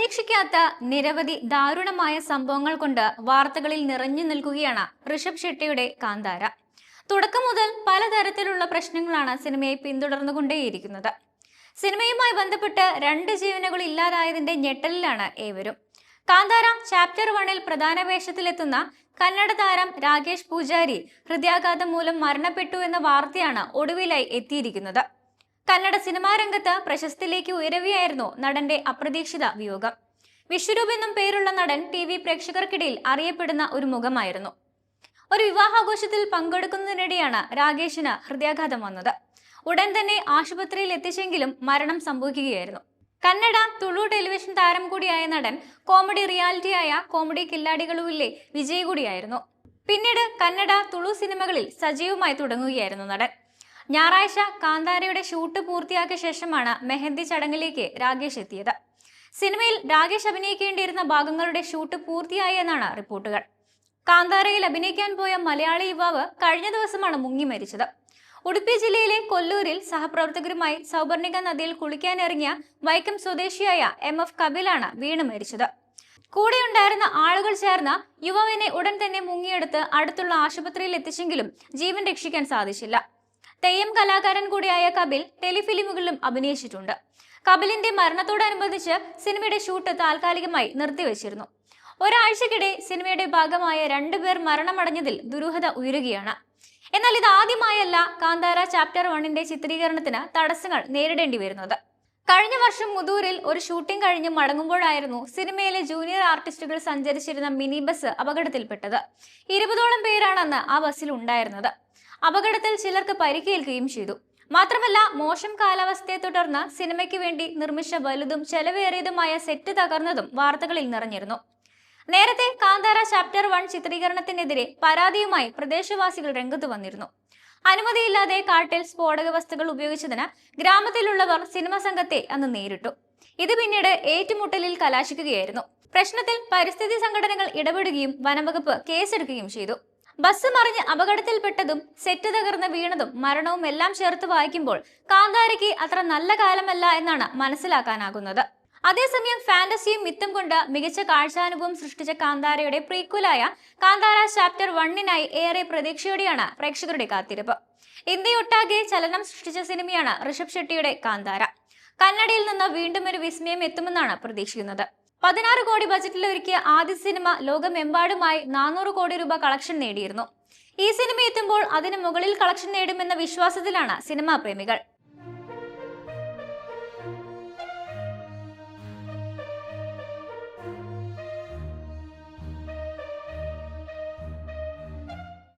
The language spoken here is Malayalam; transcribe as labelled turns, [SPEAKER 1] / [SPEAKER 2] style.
[SPEAKER 1] പ്രതീക്ഷിക്കാത്ത നിരവധി ദാരുണമായ സംഭവങ്ങൾ കൊണ്ട് വാർത്തകളിൽ നിറഞ്ഞു നിൽക്കുകയാണ് ഋഷഭ് ഷെട്ടിയുടെ കാന്താര. തുടക്കം മുതൽ പലതരത്തിലുള്ള പ്രശ്നങ്ങളാണ് സിനിമയെ പിന്തുടർന്നുകൊണ്ടേയിരിക്കുന്നത്. സിനിമയുമായി ബന്ധപ്പെട്ട് രണ്ട് ജീവനുകൾ ഇല്ലാതായതിന്റെ ഞെട്ടലിലാണ് ഏവരും. കാന്താര ചാപ്റ്റർ വണ്ണിൽ പ്രധാന വേഷത്തിലെത്തുന്ന കന്നഡ താരം രാകേഷ് പൂജാരി ഹൃദയാഘാതം മൂലം മരണപ്പെട്ടു എന്ന വാർത്തയാണ് ഒടുവിലായി എത്തിയിരിക്കുന്നത്. കന്നഡ സിനിമാ രംഗത്ത് പ്രശസ്തിയിലേക്ക് ഉയരവെയായിരുന്നു നടന്റെ അപ്രതീക്ഷിത വിയോഗം. വിശ്വരൂപ് എന്നും പേരുള്ള നടൻ ടി വി പ്രേക്ഷകർക്കിടയിൽ അറിയപ്പെടുന്ന ഒരു മുഖമായിരുന്നു. ഒരു വിവാഹാഘോഷത്തിൽ പങ്കെടുക്കുന്നതിനിടെയാണ് രാകേഷിന് ഹൃദയാഘാതം വന്നത്. ഉടൻ തന്നെ ആശുപത്രിയിൽ എത്തിച്ചെങ്കിലും മരണം സംഭവിക്കുകയായിരുന്നു. കന്നഡ തുളു ടെലിവിഷൻ താരം കൂടിയായ നടൻ കോമഡി റിയാലിറ്റിയായ കോമഡി കില്ലാടികളുവിലെ വിജയ് കൂടിയായിരുന്നു. പിന്നീട് കന്നഡ തുളു സിനിമകളിൽ സജീവമായി തുടങ്ങുകയായിരുന്നു നടൻ. ഞായറാഴ്ച കാന്താരയുടെ ഷൂട്ട് പൂർത്തിയാക്കിയ ശേഷമാണ് മെഹന്തി ചടങ്ങിലേക്ക് രാകേഷ് എത്തിയത്. സിനിമയിൽ രാകേഷ് അഭിനയിക്കേണ്ടിയിരുന്ന ഭാഗങ്ങളുടെ ഷൂട്ട് പൂർത്തിയായി എന്നാണ് റിപ്പോർട്ടുകൾ. കാന്താരയിൽ അഭിനയിക്കാൻ പോയ മലയാളി യുവാവ് കഴിഞ്ഞ ദിവസമാണ് മുങ്ങി മരിച്ചത്. ഉടുപ്പി ജില്ലയിലെ കൊല്ലൂരിൽ സഹപ്രവർത്തകരുമായി സൗപർണിക നദിയിൽ കുളിക്കാനിറങ്ങിയ വൈക്കം സ്വദേശിയായ എം എഫ് കപിലാണ് വീണ് മരിച്ചത്. കൂടെയുണ്ടായിരുന്ന ആളുകൾ ചേർന്ന് യുവാവിനെ ഉടൻ തന്നെ മുങ്ങിയെടുത്ത് അടുത്തുള്ള ആശുപത്രിയിൽ എത്തിച്ചെങ്കിലും ജീവൻ രക്ഷിക്കാൻ സാധിച്ചില്ല. തെയ്യം കലാകാരൻ കൂടിയായ കപിൽ ടെലിഫിലിമുകളിലും അഭിനയിച്ചിട്ടുണ്ട്. കപിലിന്റെ മരണത്തോടനുബന്ധിച്ച് സിനിമയുടെ ഷൂട്ട് താൽക്കാലികമായി നിർത്തിവെച്ചിരുന്നു. ഒരാഴ്ചക്കിടെ സിനിമയുടെ ഭാഗമായ രണ്ടുപേർ മരണമടഞ്ഞതിൽ ദുരൂഹത ഉയരുകയാണ്. എന്നാൽ ഇത് ആദ്യമായല്ല കാന്താര ചാപ്റ്റർ വണ്ണിന്റെ ചിത്രീകരണത്തിന് തടസ്സങ്ങൾ നേരിടേണ്ടി വരുന്നത്. കഴിഞ്ഞ വർഷം മുതൂരിൽ ഒരു ഷൂട്ടിംഗ് കഴിഞ്ഞ് മടങ്ങുമ്പോഴായിരുന്നു സിനിമയിലെ ജൂനിയർ ആർട്ടിസ്റ്റുകൾ സഞ്ചരിച്ചിരുന്ന മിനി ബസ് അപകടത്തിൽപ്പെട്ടത്. ഇരുപതോളം പേരാണ് അന്ന് ആ ബസ്സിൽ ഉണ്ടായിരുന്നത്. അപകടത്തിൽ ചിലർക്ക് പരിക്കേൽക്കുകയും ചെയ്തു. മാത്രമല്ല മോശം കാലാവസ്ഥയെ തുടർന്ന് സിനിമയ്ക്ക് വേണ്ടി നിർമ്മിച്ച വലുതും ചെലവേറിയതുമായ സെറ്റ് തകർന്നതും വാർത്തകളിൽ നിറഞ്ഞിരുന്നു. നേരത്തെ കാന്താര ചാപ്റ്റർ വൺ ചിത്രീകരണത്തിനെതിരെ പരാതിയുമായി പ്രദേശവാസികൾ രംഗത്ത് വന്നിരുന്നു. അനുമതിയില്ലാതെ കാട്ടിൽ സ്ഫോടക വസ്തുക്കൾ ഉപയോഗിച്ചതിന് ഗ്രാമത്തിലുള്ളവർ സിനിമ സംഘത്തെ അന്ന് നേരിട്ടു. ഇത് പിന്നീട് ഏറ്റുമുട്ടലിൽ കലാശിക്കുകയായിരുന്നു. പ്രശ്നത്തിൽ പരിസ്ഥിതി സംഘടനകൾ ഇടപെടുകയും വനംവകുപ്പ് കേസെടുക്കുകയും ചെയ്തു. ബസ് മറിഞ്ഞ് അപകടത്തിൽപ്പെട്ടതും സെറ്റ് തകർന്ന് വീണതും മരണവും എല്ലാം ചേർത്ത് വായിക്കുമ്പോൾ കാന്താരയ്ക്ക് അത്ര നല്ല കാലമല്ല എന്നാണ് മനസ്സിലാക്കാനാകുന്നത്. അതേസമയം ഫാന്റസിയും മിത്തും കൊണ്ട് മികച്ച കാഴ്ചാനുഭവം സൃഷ്ടിച്ച കാന്താരയുടെ പ്രീക്വലായ കാന്താര ചാപ്റ്റർ വണ്ണിനായി ഏറെ പ്രതീക്ഷയോടെയാണ് പ്രേക്ഷകരുടെ കാത്തിരിപ്പ്. ഇന്ത്യയൊട്ടാകെ ചലനം സൃഷ്ടിച്ച സിനിമയാണ് ഋഷഭ് ഷെട്ടിയുടെ കാന്താര. കന്നഡയിൽ നിന്ന് വീണ്ടും ഒരു വിസ്മയം എത്തുമെന്നാണ് പ്രതീക്ഷിക്കുന്നത്. പതിനാറ് കോടി ബജറ്റിൽ ഒരുക്കിയ ആദ്യ സിനിമ ലോകമെമ്പാടുമായി നാനൂറ് കോടി രൂപ കളക്ഷൻ നേടിയിരുന്നു. ഈ സിനിമ എത്തുമ്പോൾ അതിന് മുകളിൽ കളക്ഷൻ നേടുമെന്ന വിശ്വാസത്തിലാണ് സിനിമാ പ്രേമികൾ.